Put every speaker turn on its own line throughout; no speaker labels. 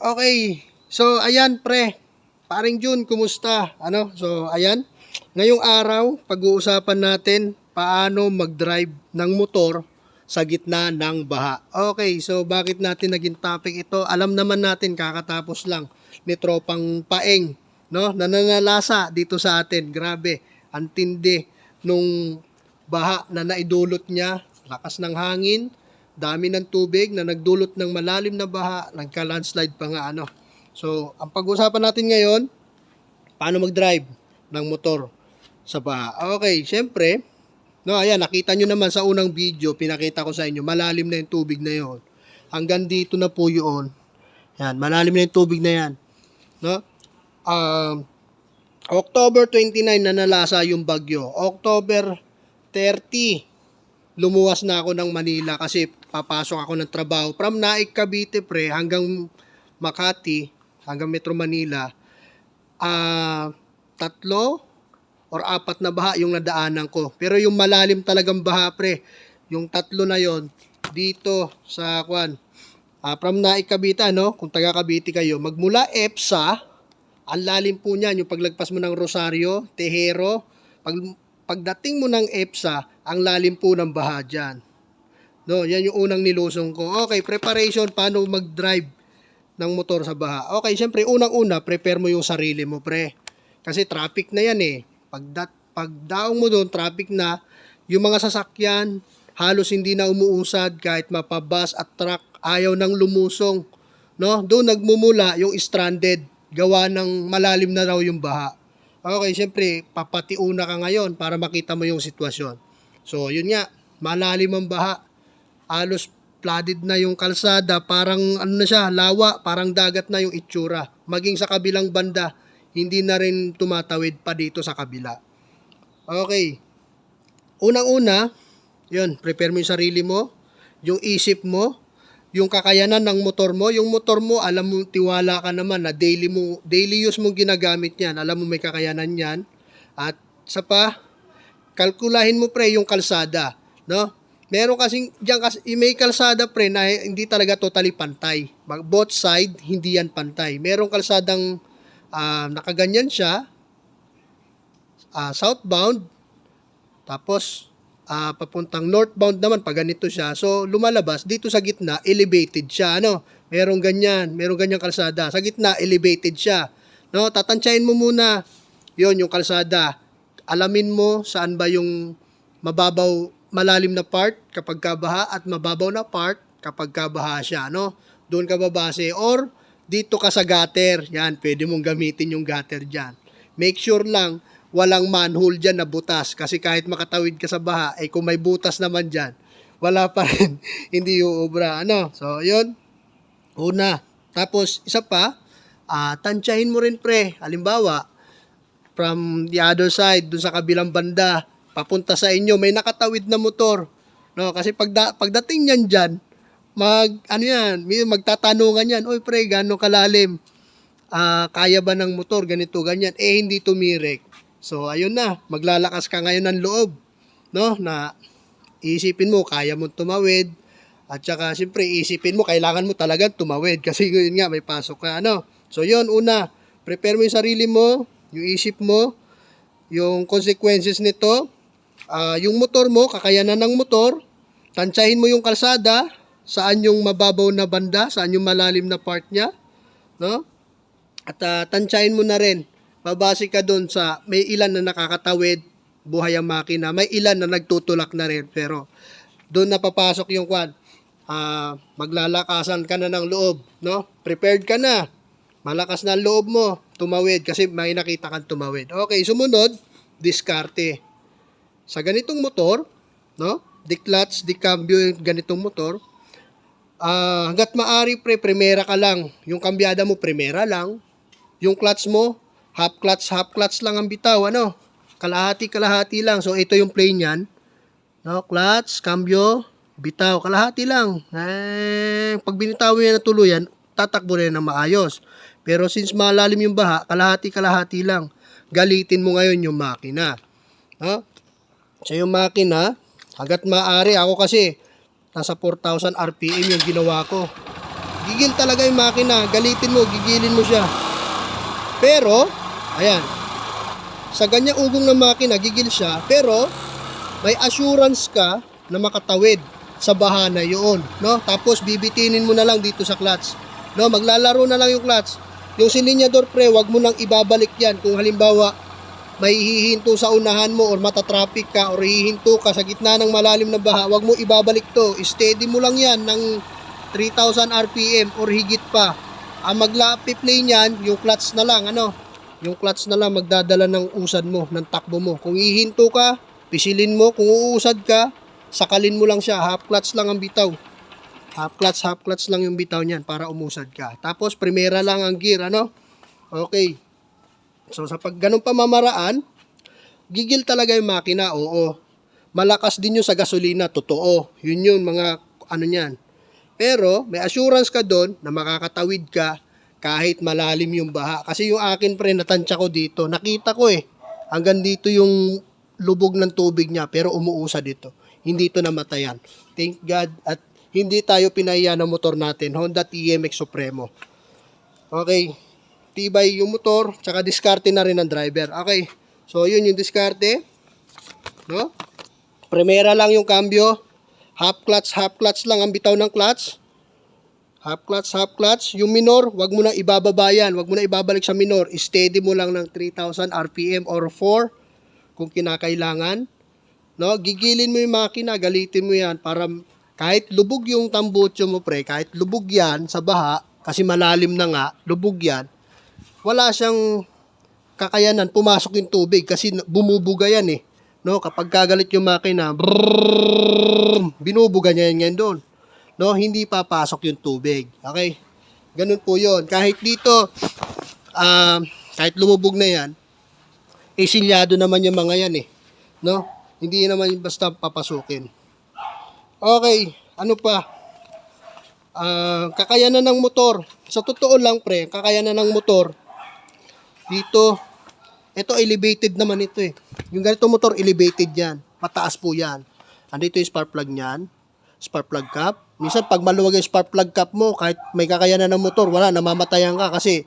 Okay. So, ayan, pre. Paring June, kumusta? Ano? So, ayan. Ngayong araw, pag-uusapan natin paano mag-drive ng motor sa gitna ng baha. Okay, so bakit natin naging topic ito? Alam naman natin, kakatapos lang ni Tropang Paeng, no? Nananalasa dito sa atin. Grabe, antindi nung baha na naidulot niya, lakas ng hangin, dami ng tubig na nagdulot ng malalim na baha, nagka-landslide pa nga ano. So, ang pag-usapan natin ngayon, paano mag-drive ng motor sa baha. Okay, syempre, no, ayan, nakita nyo naman sa unang video, pinakita ko sa inyo, malalim na yung tubig na yon. Hanggang dito na po yun. Yan, malalim na yung tubig na yan. No? Um, October 29 na nalasa yung bagyo. October 30, lumuwas na ako ng Manila kasi papasok ako ng trabaho. From Naik, Cavite, pre, hanggang Makati, hanggang Metro Manila, ah tatlo or apat na baha yung nadaanan ko. Pero yung malalim talagang baha, pre, yung tatlo na yon dito sa kwan. Ah, from Naik, Cavite, no? Kung taga Cavite kayo, magmula EPSA, ang lalim po niyan, yung paglagpas mo ng Rosario, Tejero, pag, pagdating mo ng EPSA, ang lalim po ng baha dyan. No, yan yung unang nilusong ko. Okay, preparation, paano mag-drive ng motor sa baha. Okay, syempre, unang-una, prepare mo yung sarili mo, pre. Kasi traffic na yan eh. Pag, dat, pag daong mo doon, traffic na, yung mga sasakyan, halos hindi na umuusad kahit mapabas at truck, ayaw nang lumusong. No? Doon nagmumula yung stranded, gawa ng malalim na raw yung baha. Okay, syempre, papatiuna ka ngayon para makita mo yung sitwasyon. So, yun nga, malalim ang baha. Halos flooded na yung kalsada, parang ano na siya, lawa, parang dagat na yung itsura. Maging sa kabilang banda, hindi na rin tumatawid pa dito sa kabila. Okay. Unang-una, yun, prepare mo yung sarili mo, yung isip mo, yung kakayanan ng motor mo, yung motor mo, alam mo, tiwala ka naman na daily mo, daily use mo ginagamit yan, alam mo may kakayanan yan, at sa pa, kalkulahin mo pre yung kalsada, no? Meron kasing diyan kasi may kalsada pre na hindi talaga totally pantay. Both side hindi yan pantay. Merong kalsadang ah, nakaganyan siya ah, southbound tapos ah, papuntang northbound naman pag ganito siya. So lumalabas dito sa gitna elevated siya ano. Merong ganyan, merong ganyang kalsada. Sa gitna elevated siya. No, tatansyahin mo muna 'yon yung kalsada. Alamin mo saan ba yung mababaw malalim na part kapag kabaha at mababaw na part kapag kabaha siya, no? Doon ka babase or dito ka sa gutter. Yan, pwede mong gamitin yung gutter diyan. Make sure lang walang manhole diyan na butas kasi kahit makatawid ka sa baha, ay kung may butas naman diyan, wala pa rin, hindi uubra, ano? So, 'yun. Una. Tapos isa pa, ah tansyahin mo rin pre. Halimbawa, from the other side, dun sa kabilang banda, papunta sa inyo, may nakatawid na motor. No, kasi pagda, pagdating niyan diyan, mag ano yan, may magtatanungan yan, "Oy pre, gaano kalalim? Ah, kaya ba ng motor ganito ganyan?" Eh hindi tumirek. So ayun na, maglalakas ka ngayon ng loob, no? Na isipin mo kaya mo tumawid. At saka siyempre isipin mo kailangan mo talaga tumawid kasi yun nga may pasok ka ano. So yun una, prepare mo yung sarili mo, yung isip mo, yung consequences nito, ah, yung motor mo, kakayanan ng motor, tansyahin mo yung kalsada, saan yung mababaw na banda, saan yung malalim na part niya, no? At ah, tansyahin mo na rin, babase ka doon sa may ilan na nakakatawid, buhay ang makina, may ilan na nagtutulak na rin, pero doon na papasok yung kwan, ah, maglalakasan ka na ng loob, no? Prepared ka na, malakas na loob mo, tumawid, kasi may nakita kang tumawid. Okay, sumunod, diskarte. Sa ganitong motor, no? Di clutch, di cambio yung ganitong motor, ah hanggat maari pre, primera ka lang. Yung kambyada mo, primera lang. Yung clutch mo, half clutch, half clutch lang ang bitaw, ano? Kalahati, kalahati lang. So, ito yung play niyan. No, clutch, cambio, bitaw, kalahati lang. Eh, pag binitaw yan na tuluyan, tatakbo na yan ng maayos. Pero since malalim yung baha, kalahati, kalahati lang. Galitin mo ngayon yung makina. No? So, yung makina, hanggat maaari, ako kasi, nasa 4,000 RPM yung ginawa ko. Gigil talaga yung makina. Galitin mo, gigilin mo siya. Pero, ayan. Sa ganyang ugong ng makina, gigil siya. Pero, may assurance ka na makatawid sa bahana yun. No? Tapos, bibitinin mo na lang dito sa clutch. No? Maglalaro na lang yung clutch. Yung silinyador pre, wag mo nang ibabalik yan. Kung halimbawa, may hihinto sa unahan mo or matatraffic ka or hihinto ka sa gitna ng malalim na baha, wag mo ibabalik to. Steady mo lang yan ng 3,000 RPM or higit pa. Ang maglapi play niyan, yung clutch na lang, ano? Yung clutch na lang magdadala ng usad mo, ng takbo mo. Kung hihinto ka, pisilin mo. Kung uusad ka, sakalin mo lang siya. Half clutch lang ang bitaw. Half clutch, half clutch lang yung bitaw niyan para umusad ka. Tapos, primera lang ang gear, ano? Okay. So, sa pag ganun pamamaraan, gigil talaga yung makina, oo. Malakas din yung sa gasolina, totoo. Yun yun, mga ano niyan. Pero, may assurance ka doon na makakatawid ka kahit malalim yung baha. Kasi yung akin pre, natansya ko dito. Nakita ko eh. Hanggang dito yung lubog ng tubig niya, pero umuusad dito. Hindi ito namatayan. Thank God. At hindi tayo pinaya ng motor natin. Honda TMX Supremo. Okay. Tibay yung motor, tsaka diskarte na rin ng driver. Okay. So, yun yung diskarte. No? Primera lang yung cambio. Half clutch, half clutch lang ang bitaw ng clutch. Half clutch, half clutch. Yung minor, wag mo na ibababa yan. Wag mo na ibabalik sa minor. Steady mo lang ng 3,000 RPM or 4 kung kinakailangan. No, gigilin mo yung makina, galitin mo yan para kahit lubog yung tambutso mo pre, kahit lubog yan sa baha, kasi malalim na nga, lubog yan, wala siyang kakayanan pumasok yung tubig kasi bumubuga yan eh. No, kapag kagalit yung makina, brrrr, binubuga niya yan, yan doon. No, hindi papasok yung tubig. Okay? Ganun po 'yon. Kahit dito um, kahit lumubog na yan, eh silyado naman yung mga yan eh. No? Hindi naman basta papasukin. Okay, ano pa? Ah, kakayanan ng motor. Sa totoo lang pre, kakayanan ng motor dito ito elevated naman ito eh. Yung ganito motor elevated yan. Mataas po yan. Andito yung spark plug niyan. Spark plug cap. Minsan pag maluwag yung spark plug cap mo, kahit may kakayanan ng motor, wala, namamatayan ka kasi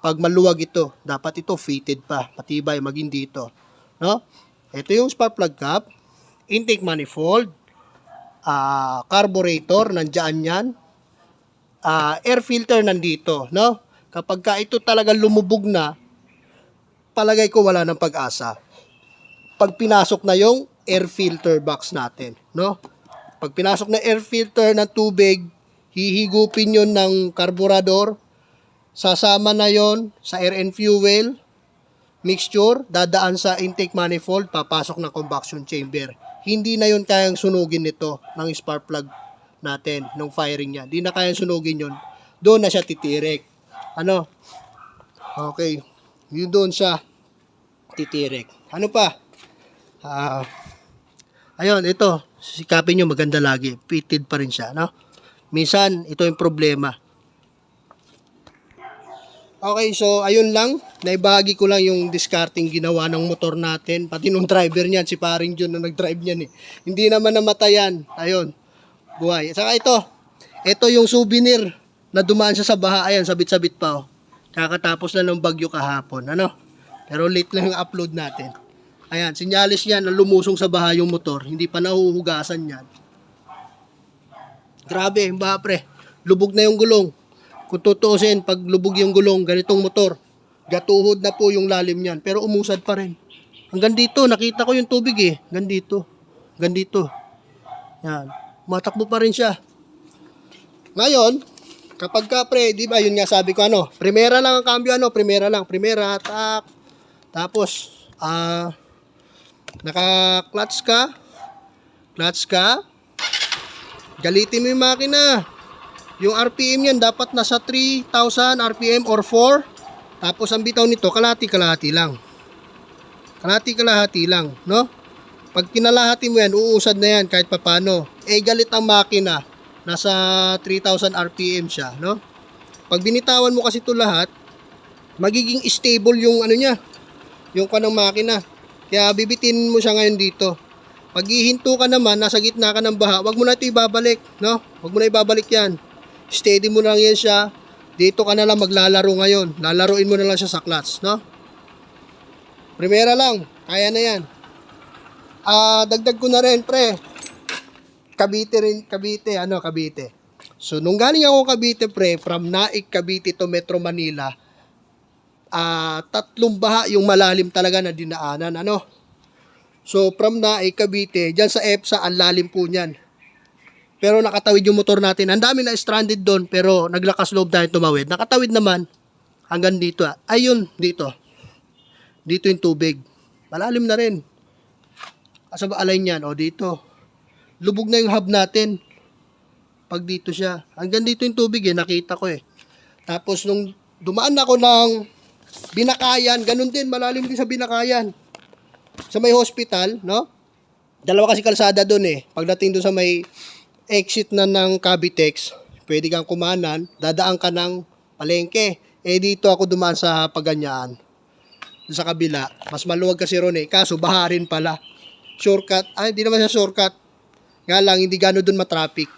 pag maluwag ito, dapat ito fitted pa, patibay, maging dito. No? Ito yung spark plug cap, intake manifold, ah carburetor, nandiyan yan, ah air filter nandito, no? Kapag ka ito talaga lumubog na, palagay ko wala ng pag-asa. Pag pinasok na yung air filter box natin, no? Pag pinasok na air filter ng tubig, hihigupin yon ng karburador, sasama na yon sa air and fuel mixture, dadaan sa intake manifold, papasok ng combustion chamber. Hindi na yon kayang sunugin nito ng spark plug natin, ng firing niya. Hindi na kayang sunugin yon. Doon na siya titirik. Ano? Okay. Yun doon siya titirik. Ano pa? Ah, ayun, ito. Sikapin nyo maganda lagi. Fitted pa rin siya, no? Minsan, ito yung problema. Okay, so ayun lang. Naibahagi ko lang yung discarding ginawa ng motor natin. Pati nung driver niyan, si paring John na nag-drive niyan eh. Hindi naman namatayan. Ayun, buhay. Saka ito, ito yung souvenir na dumaan siya sa baha. Ayan, sabit-sabit pa oh. Kakatapos na ng bagyo kahapon. Ano? Pero late lang yung upload natin. Ayan, sinyalis yan na lumusong sa baha yung motor. Hindi pa nahuhugasan yan. Grabe, yung baha pre. Lubog na yung gulong. Kung tutuusin, pag lubog yung gulong, ganitong motor, gatuhod na po yung lalim niyan. Pero umusad pa rin. Hanggang dito, nakita ko yung tubig eh. Hanggang dito. Hanggang dito. Yan. Matakbo pa rin siya. Ngayon, kapag ka pre, di ba, yun nga sabi ko ano, primera lang ang cambio ano, primera lang, primera, tak. Tapos, ah, naka-clutch ka, clutch ka, galitin mo yung makina. Yung RPM yan dapat nasa 3,000 RPM or 4. Tapos ang bitaw nito, kalahati-kalahati lang. Kalahati-kalahati lang, no? Pag kinalahati mo yan, uusad na yan kahit papano. Eh, galit ang makina. Nasa 3,000 RPM siya, no? Pag binitawan mo kasi ito lahat, magiging stable yung ano niya, yung kanang makina. Kaya bibitin mo siya ngayon dito. Pag hihinto ka naman, nasa gitna ka ng baha, wag mo na ito ibabalik, no? Wag mo na ibabalik yan. steady mo lang yan siya. Dito ka na lang maglalaro ngayon. Lalaruin mo na lang siya sa clutch, no? Primera lang, kaya na yan. Ah, dagdag ko na rin, pre. Cavite rin, Cavite, ano, Cavite. So, nung galing ako Cavite, pre, from Naik, Cavite to Metro Manila, ah, tatlong baha yung malalim talaga na dinaanan, ano? So, from Naik, Cavite, dyan sa EPSA, ang lalim po niyan. Pero nakatawid yung motor natin. Ang dami na stranded doon, pero naglakas loob tayo tumawid. Nakatawid naman hanggang dito. Ayun, dito. Dito yung tubig. Malalim na rin. Asa ba alay niyan? O dito. Lubog na yung hub natin. Pag dito siya. Hanggang dito yung tubig eh. Nakita ko eh. Tapos nung dumaan ako ng binakayan, ganun din. Malalim din sa binakayan. Sa may hospital, no? Dalawa kasi kalsada doon eh. Pagdating doon sa may exit na ng Cavitex, pwede kang kumanan, dadaan ka ng palengke. Eh dito ako dumaan sa Paganyaan. Sa kabila. Mas maluwag kasi ron eh. Kaso baha rin pala. Shortcut. Ay, hindi naman siya shortcut. Nga lang, hindi gano'n doon matraffic.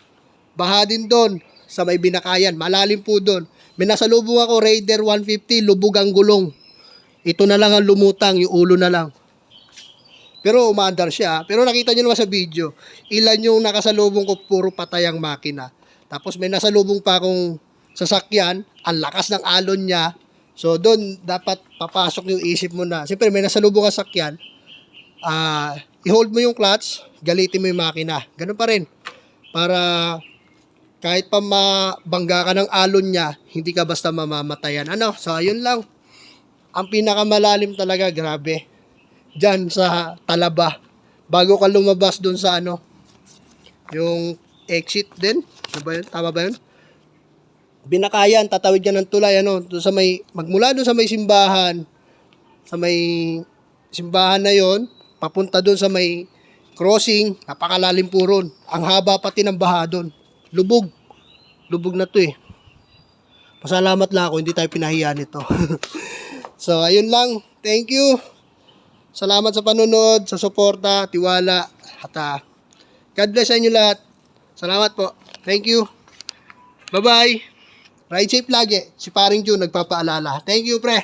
Baha din doon sa may binakayan. Malalim po doon. May nasalubong ako, Raider 150, lubog ang gulong. Ito na lang ang lumutang, yung ulo na lang. Pero umaandar siya. Pero nakita nyo naman sa video, ilan yung nakasalubong ko, puro patay ang makina. Tapos may nasalubong pa akong sasakyan, ang lakas ng alon niya. So doon dapat papasok yung isip mo na. Siyempre may nasalubong ka sakyan, ah i-hold mo yung clutch, galitin mo yung makina. Ganun pa rin. Para kahit pa mabangga ka ng alon niya, hindi ka basta mamamatayan. Ano? So ayun lang. Ang pinakamalalim talaga, grabe dyan sa Talaba bago ka lumabas dun sa ano yung exit din ano ba yun? tama ba yun binakayan tatawid ka ng tulay ano dun sa may magmula dun sa may simbahan sa may simbahan na yon papunta dun sa may crossing napakalalim po ron ang haba pati ng baha dun lubog lubog na to eh pasalamat lang ako hindi tayo pinahiya nito so ayun lang thank you Salamat sa panonood, sa suporta, tiwala, at ah, God bless sa inyo lahat. Salamat po. Thank you. Bye-bye. Ride safe lagi. Si Paring June nagpapaalala. Thank you, pre.